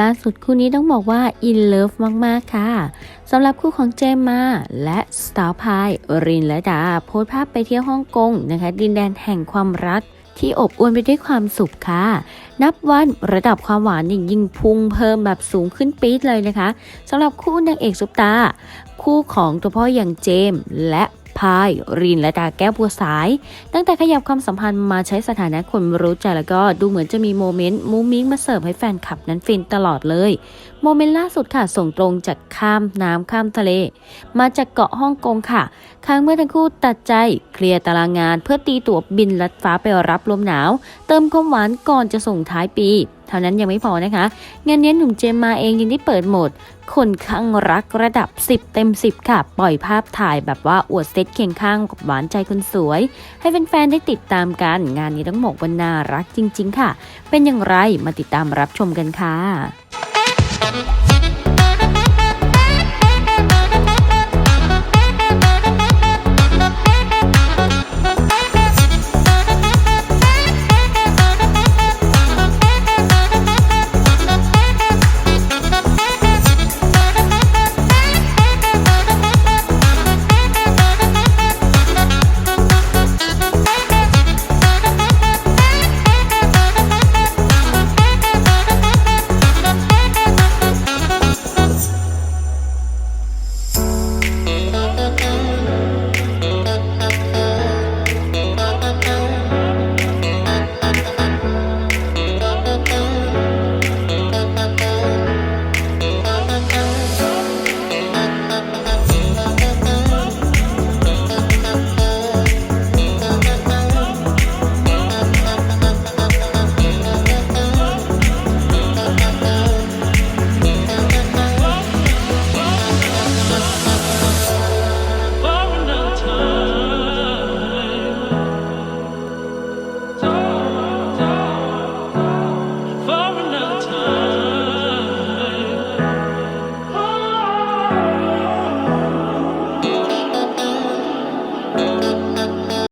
ล่าสุดคู่นี้ต้องบอกว่าอินเลิฟมาก ๆ ค่ะสำหรับคู่ของเจมมาและสตาร์พายรินและดา โพสภาพไปเที่ยวฮ่องกงนะคะ ดินแดนแห่งความรักที่อบอวลไปด้วยความสุขค่ะ นับวันระดับความหวานนี่ยิ่งพุ่งเพิ่มแบบสูงขึ้นปี๊ดเลยนะคะสำหรับคู่นางเอกซุปตา คู่ของตัวพ่ออย่างเจมส์และ พาย รินและดาแก้วบัวสาย ตั้งแต่ขยับความสัมพันธ์มาใช้สถานะคนรู้ใจแล้วก็ดูเหมือนจะมีโมเมนต์มุ้งมิ้งมาเสิร์ฟให้แฟนคลับนั้นฟินตลอดเลย โมเมนต์ล่าสุดค่ะส่งตรงจากข้ามน้ำข้ามทะเล มาจากเกาะฮ่องกงค่ะ ครั้งเมื่อทั้งคู่ตัดใจเคลียร์ตารางงาน เพื่อตีตั๋วบินลัดฟ้าไปรับลมหนาว เติมความหวานก่อนจะส่งท้ายปี เท่านั้นยังไม่พอนะคะ งานนี้หนุ่มเจมมาเองยังได้เปิดโหมด คนข้างรักระดับ 10 เต็ม 10 ค่ะ ปล่อยภาพถ่ายแบบว่าอวดเซตเคียงข้างกับหวานใจคนสวย ให้แฟนๆได้ติดตามกัน งานนี้ต้องบอกว่าน่ารักจริง ๆ ค่ะ เป็นอย่างไรมาติดตามรับชมกันค่ะ